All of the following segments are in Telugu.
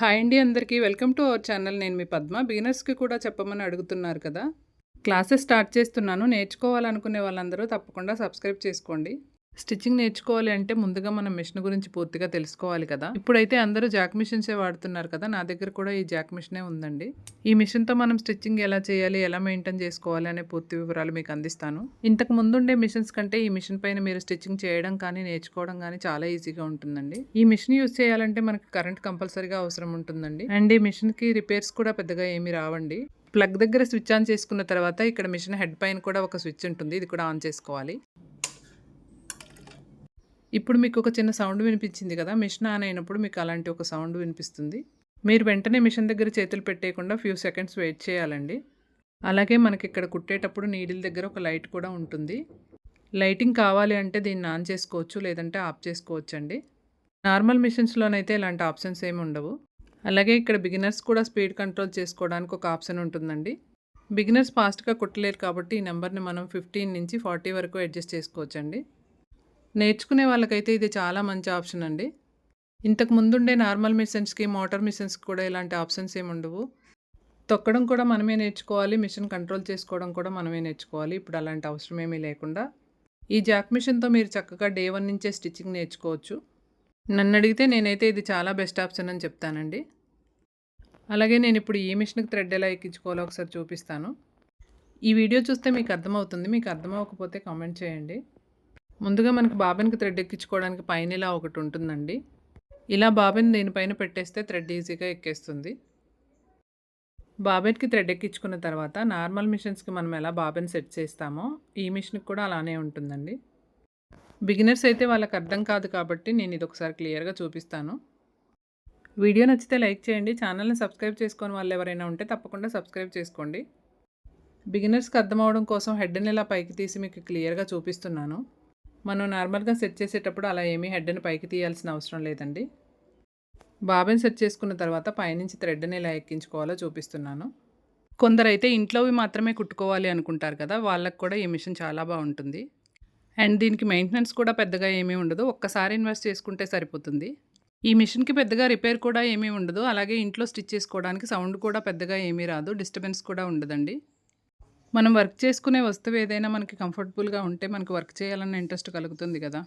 హాయ్ అండి అందరికీ. Welcome to our channel. నేను మీ పద్మ. బిగినర్స్కి కూడా చెప్పమని అడుగుతున్నారు కదా. క్లాసెస్ స్టార్ట్ చేస్తున్నాను. నేర్చుకోవాలనుకునే వాళ్ళందరూ తప్పకుండా సబ్స్క్రైబ్ చేసుకోండి. స్టిచ్చింగ్ నేర్చుకోవాలి అంటే ముందుగా మనం మిషన్ గురించి పూర్తిగా తెలుసుకోవాలి కదా. ఇప్పుడైతే అందరూ జాక్ మిషన్సే వాడుతున్నారు కదా. నా దగ్గర కూడా ఈ జాక్ మిషనే ఉందండి. ఈ మిషన్తో మనం స్టిచ్చింగ్ ఎలా చేయాలి ఎలా మెయింటైన్ చేసుకోవాలి అనే పూర్తి వివరాలు మీకు అందిస్తాను. ఇంతకు ముందుండే మిషన్స్ కంటే ఈ మిషన్ పైన మీరు స్టిచ్చింగ్ చేయడం కానీ నేర్చుకోవడం కానీ చాలా ఈజీగా ఉంటుందండి. ఈ మిషన్ యూస్ చేయాలంటే మనకి కరెంట్ కంపల్సరీగా అవసరం ఉంటుందండి. అండ్ ఈ మిషన్కి రిపేర్స్ కూడా పెద్దగా ఏమీ రావండి. ప్లగ్ దగ్గర స్విచ్ ఆన్ చేసుకున్న తర్వాత ఇక్కడ మిషన్ హెడ్ పైన కూడా ఒక స్విచ్ ఉంటుంది. ఇది కూడా ఆన్ చేసుకోవాలి. ఇప్పుడు మీకు ఒక చిన్న సౌండ్ వినిపించింది కదా మిషన్ ఆన్ అయినప్పుడు మీకు అలాంటి ఒక సౌండ్ వినిపిస్తుంది. మీరు వెంటనే మిషన్ దగ్గర చేతులు పెట్టేయకుండా ఫ్యూ సెకండ్స్ వెయిట్ చేయాలండి. అలాగే మనకి ఇక్కడ కుట్టేటప్పుడు నీడిల్ దగ్గర ఒక లైట్ కూడా ఉంటుంది. లైటింగ్ కావాలి అంటే దీన్ని ఆన్ చేసుకోవచ్చు లేదంటే ఆఫ్ చేసుకోవచ్చు అండి నార్మల్ మిషన్స్లోనైతే ఇలాంటి ఆప్షన్స్ ఏమి ఉండవు. అలాగే ఇక్కడ బిగినర్స్ కూడా స్పీడ్ కంట్రోల్ చేసుకోవడానికి ఒక ఆప్షన్ ఉంటుందండి. బిగినర్స్ ఫాస్ట్గా కుట్టలేరు కాబట్టి ఈ నెంబర్ని మనం ఫిఫ్టీన్ నుంచి ఫార్టీ వరకు అడ్జస్ట్ చేసుకోవచ్చండి. నేర్చుకునే వాళ్ళకైతే ఇది చాలా మంచి ఆప్షన్ అండి. ఇంతకు ముందుండే నార్మల్ మిషన్స్కి మోటార్ మిషన్స్కి కూడా ఇలాంటి ఆప్షన్స్ ఏమి ఉండవు. తొక్కడం కూడా మనమే నేర్చుకోవాలి మిషన్ కంట్రోల్ చేసుకోవడం కూడా మనమే నేర్చుకోవాలి. ఇప్పుడు అలాంటి అవసరం ఏమీ లేకుండా. ఈ జాక్ మిషన్తో మీరు చక్కగా డే వన్ నుంచే స్టిచ్చింగ్ నేర్చుకోవచ్చు. నన్ను అడిగితే నేనైతే ఇది చాలా బెస్ట్ ఆప్షన్ అని చెప్తానండి. అలాగే నేను ఇప్పుడు ఈ మిషన్కి థ్రెడ్ ఎలా ఎక్కించుకోవాలో ఒకసారి చూపిస్తాను. ఈ వీడియో చూస్తే మీకు అర్థమవుతుంది. మీకు అర్థమవకపోతే కామెంట్ చేయండి. ముందుగా మనకు బాబెన్కి థ్రెడ్ ఎక్కించుకోవడానికి పైన ఇలా ఒకటి ఉంటుందండి. ఇలా బాబెన్ దీనిపైన పెట్టేస్తే థ్రెడ్ ఈజీగా ఎక్కేస్తుంది. బాబెన్కి థ్రెడ్ ఎక్కించుకున్న తర్వాత నార్మల్ మిషన్స్కి మనం ఎలా బాబెన్ సెట్ చేస్తామో ఈ మిషన్కి కూడా అలానే ఉంటుందండి. బిగినర్స్ అయితే వాళ్ళకి అర్థం కాదు కాబట్టి నేను ఇది ఒకసారి క్లియర్గా చూపిస్తాను. వీడియో నచ్చితే లైక్ చేయండి. ఛానల్ని సబ్స్క్రైబ్ చేసుకొని వాళ్ళు ఎవరైనా ఉంటే తప్పకుండా సబ్స్క్రైబ్ చేసుకోండి. బిగినర్స్కి అర్థం అవడం కోసం హెడ్ని ఇలా పైకి తీసి మీకు క్లియర్గా చూపిస్తున్నాను. మనం నార్మల్గా సెట్ చేసేటప్పుడు అలా ఏమీ హెడ్ని పైకి తీయాల్సిన అవసరం లేదండి. బాబెన్ సెట్ చేసుకున్న తర్వాత పైనుంచి థ్రెడ్ని ఎలా ఎక్కించుకోవాలో చూపిస్తున్నాను. కొందరైతే ఇంట్లోవి మాత్రమే కుట్టుకోవాలి అనుకుంటారు కదా వాళ్ళకు కూడా ఈ మిషన్ చాలా బాగుంటుంది. అండ్ దీనికి మెయింటెనెన్స్ కూడా పెద్దగా ఏమీ ఉండదు. ఒక్కసారి ఇన్వెస్ట్ చేసుకుంటే సరిపోతుంది. ఈ మిషన్కి పెద్దగా రిపేర్ కూడా ఏమీ ఉండదు. అలాగే ఇంట్లో స్టిచ్ చేసుకోవడానికి సౌండ్ కూడా పెద్దగా ఏమీ రాదు. డిస్టర్బెన్స్ కూడా ఉండదండి. మనం వర్క్ చేసుకునే వస్తువు ఏదైనా మనకి కంఫర్టబుల్గా ఉంటే మనకు వర్క్ చేయాలన్న ఇంట్రెస్ట్ కలుగుతుంది కదా.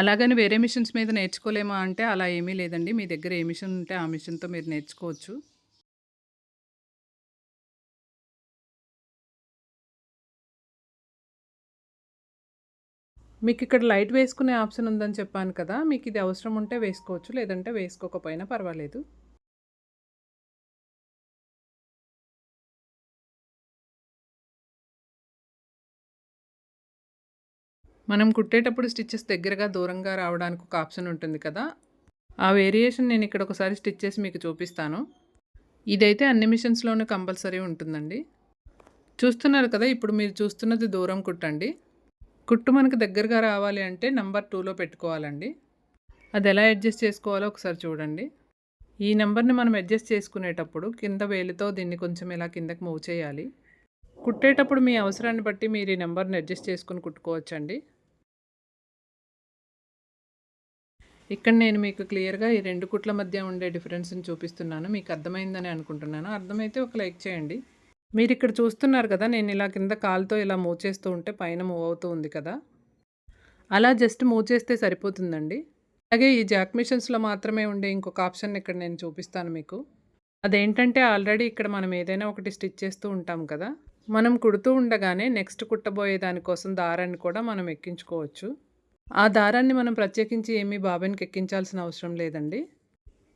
అలాగని వేరే మిషన్స్ మీద నేర్చుకోలేమా అంటే అలా ఏమీ లేదండి. మీ దగ్గర ఏ మిషన్ ఉంటే ఆ మిషన్తో మీరు నేర్చుకోవచ్చు. మీకు ఇక్కడ లైట్ వేసుకునే ఆప్షన్ ఉందని చెప్పాను కదా. మీకు ఇది అవసరం ఉంటే వేసుకోవచ్చు లేదంటే వేసుకోకపోయినా పర్వాలేదు. మనం కుట్టేటప్పుడు స్టిచ్చెస్ దగ్గరగా దూరంగా రావడానికి ఒక ఆప్షన్ ఉంటుంది కదా. ఆ వేరియేషన్ నేను ఇక్కడ ఒకసారి స్టిచ్ చేసి మీకు చూపిస్తాను. ఇదైతే అన్ని మిషన్స్లోనూ కంపల్సరీ ఉంటుందండి. చూస్తున్నారు కదా ఇప్పుడు మీరు చూస్తున్నది దూరం కుట్టండి. కుట్టు మనకు దగ్గరగా రావాలి అంటే నెంబర్ టూలో పెట్టుకోవాలండి. అది ఎలా అడ్జస్ట్ చేసుకోవాలో ఒకసారి చూడండి. ఈ నెంబర్ని మనం అడ్జస్ట్ చేసుకునేటప్పుడు కింద వేలితో దీన్ని కొంచెం ఇలా కిందకి మూవ్ చేయాలి. కుట్టేటప్పుడు మీ అవసరాన్ని బట్టి మీరు ఈ నెంబర్ని అడ్జస్ట్ చేసుకుని కుట్టుకోవచ్చండి. ఇక్కడ నేను మీకు క్లియర్గా ఈ రెండు కుట్ల మధ్య ఉండే డిఫరెన్స్ని చూపిస్తున్నాను. మీకు అర్థమైందని అనుకుంటున్నాను. అర్థమైతే ఒక లైక్ చేయండి. మీరు ఇక్కడ చూస్తున్నారు కదా నేను ఇలా కింద కాలుతో ఇలా మూవ్ చేస్తూ ఉంటే పైన మూవ్ అవుతూ ఉంది కదా. అలా జస్ట్ మూవ్ చేస్తే సరిపోతుందండి. అలాగే ఈ జాక్ మిషన్స్లో మాత్రమే ఉండే ఇంకొక ఆప్షన్ ఇక్కడ నేను చూపిస్తాను మీకు. అదేంటంటే ఆల్రెడీ ఇక్కడ మనం ఏదైనా ఒకటి స్టిచ్ చేస్తూ ఉంటాం కదా. మనం కుడుతూ ఉండగానే నెక్స్ట్ కుట్టబోయే దానికోసం దారాన్ని కూడా మనం ఎక్కించుకోవచ్చు. ఆ దారాన్ని మనం ప్రత్యేకించి ఏమీ బాబెన్కి ఎక్కించాల్సిన అవసరం లేదండి.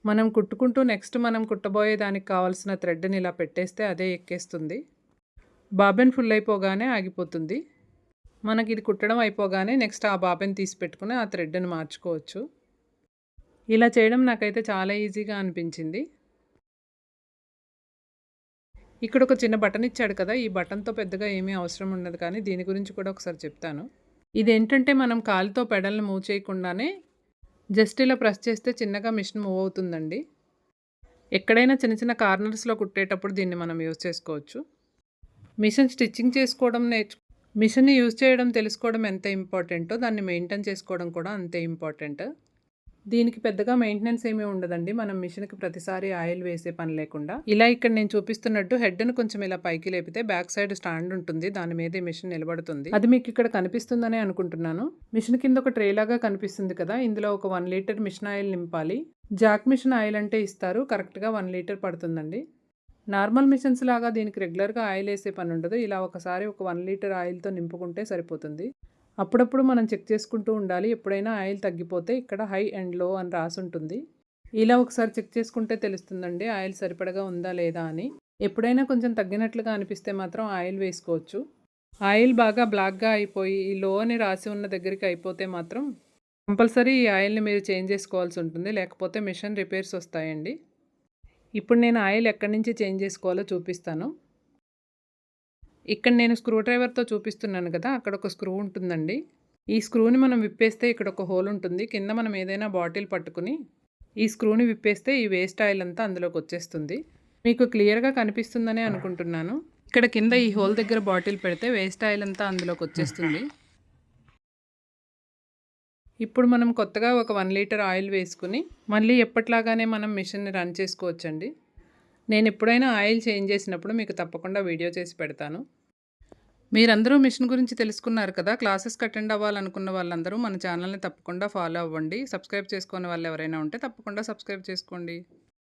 మనం కుట్టుకుంటూ నెక్స్ట్ మనం కుట్టబోయే దానికి కావాల్సిన థ్రెడ్ని ఇలా పెట్టేస్తే అదే ఎక్కేస్తుంది. బాబెన్ ఫుల్ అయిపోగానే ఆగిపోతుంది. మనకి ఇది కుట్టడం అయిపోగానే నెక్స్ట్ ఆ బాబెన్ తీసి పెట్టుకుని ఆ థ్రెడ్ని మార్చుకోవచ్చు. ఇలా చేయడం నాకైతే చాలా ఈజీగా అనిపించింది. ఇక్కడ ఒక చిన్న బటన్ ఇచ్చాడు కదా ఈ బటన్తో పెద్దగా ఏమీ అవసరం ఉండదు కానీ దీని గురించి కూడా ఒకసారి చెప్తాను. ఇదేంటంటే మనం కాలుతో పెడల్ని మూవ్ చేయకుండానే జస్ట్ ఇలా ప్రెస్ చేస్తే చిన్నగా మిషన్ మూవ్ అవుతుందండి. ఎక్కడైనా చిన్న చిన్న కార్నర్స్లో కుట్టేటప్పుడు దీన్ని మనం యూజ్ చేసుకోవచ్చు. మిషన్ స్టిచ్చింగ్ చేసుకోవడం నేర్చు మిషన్ని యూజ్ చేయడం తెలుసుకోవడం ఎంత ఇంపార్టెంటో దాన్ని మెయింటైన్ చేసుకోవడం కూడా అంతే ఇంపార్టెంట్. దీనికి పెద్దగా మెయింటెనెన్స్ ఏమీ ఉండదండి. మనం మిషన్కి ప్రతిసారి ఆయిల్ వేసే పని లేకుండా. ఇలా ఇక్కడ నేను చూపిస్తున్నట్టు హెడ్ను కొంచెం ఇలా పైకి లేపితే బ్యాక్ సైడ్ స్టాండ్ ఉంటుంది. దాని మీద ఈ మిషన్ నిలబడుతుంది. అది మీకు ఇక్కడ కనిపిస్తుందని అనుకుంటున్నాను. మిషన్ కింద ఒక ట్రే లాగా కనిపిస్తుంది కదా. ఇందులో ఒక వన్ లీటర్ మిషన్ ఆయిల్ నింపాలి. జాక్ మిషన్ ఆయిల్ అంటే ఇస్తారు. కరెక్ట్గా వన్ లీటర్ పడుతుందండి. నార్మల్ మిషన్స్ లాగా దీనికి రెగ్యులర్గా ఆయిల్ వేసే పని ఉండదు. ఇలా ఒకసారి ఒక వన్ లీటర్ ఆయిల్తో నింపుకుంటే సరిపోతుంది. అప్పుడప్పుడు మనం చెక్ చేసుకుంటూ ఉండాలి. ఎప్పుడైనా ఆయిల్ తగ్గిపోతే ఇక్కడ హై అండ్లో అని రాసి ఉంటుంది. ఇలా ఒకసారి చెక్ చేసుకుంటే తెలుస్తుందండి ఆయిల్ సరిపడగా ఉందా లేదా అని. ఎప్పుడైనా కొంచెం తగ్గినట్లుగా అనిపిస్తే మాత్రం ఆయిల్ వేసుకోవచ్చు. ఆయిల్ బాగా బ్లాక్గా అయిపోయి ఈ లో అని రాసి ఉన్న దగ్గరికి అయిపోతే మాత్రం కంపల్సరీ ఈ ఆయిల్ని మీరు చేంజ్ చేసుకోవాల్సి ఉంటుంది. లేకపోతే మిషన్ రిపేర్స్ వస్తాయండి. ఇప్పుడు నేను ఆయిల్ ఎక్కడి నుంచి చేంజ్ చేసుకోవాలో చూపిస్తాను. ఇక్కడ నేను స్క్రూ డ్రైవర్తో చూపిస్తున్నాను కదా అక్కడ ఒక స్క్రూ ఉంటుందండి. ఈ స్క్రూని మనం విప్పేస్తే ఇక్కడ ఒక హోల్ ఉంటుంది. కింద మనం ఏదైనా బాటిల్ పట్టుకుని ఈ స్క్రూని విప్పేస్తే ఈ వేస్ట్ ఆయిల్ అంతా అందులోకి వచ్చేస్తుంది. మీకు క్లియర్గా కనిపిస్తుందనే అనుకుంటున్నాను. ఇక్కడ కింద ఈ హోల్ దగ్గర బాటిల్ పెడితే వేస్ట్ ఆయిల్ అంతా అందులోకి వచ్చేస్తుంది. ఇప్పుడు మనం కొత్తగా ఒక వన్ లీటర్ ఆయిల్ వేసుకుని మళ్ళీ ఎప్పట్లాగానే మనం మిషన్ని రన్ చేసుకోవచ్చండి. నేను ఎప్పుడైనా ఆయిల్ చేంజ్ చేసినప్పుడు మీకు తప్పకుండా వీడియో చేసి పెడతాను. మీరందరూ మిషన్ గురించి తెలుసుకున్నారు కదా క్లాసెస్కి అటెండ్ అవ్వాలనుకున్న వాళ్ళందరూ మన ఛానల్ని తప్పకుండా ఫాలో అవ్వండి. సబ్స్క్రైబ్ చేసుకునే వాళ్ళు ఎవరైనా ఉంటే తప్పకుండా సబ్స్క్రైబ్ చేసుకోండి.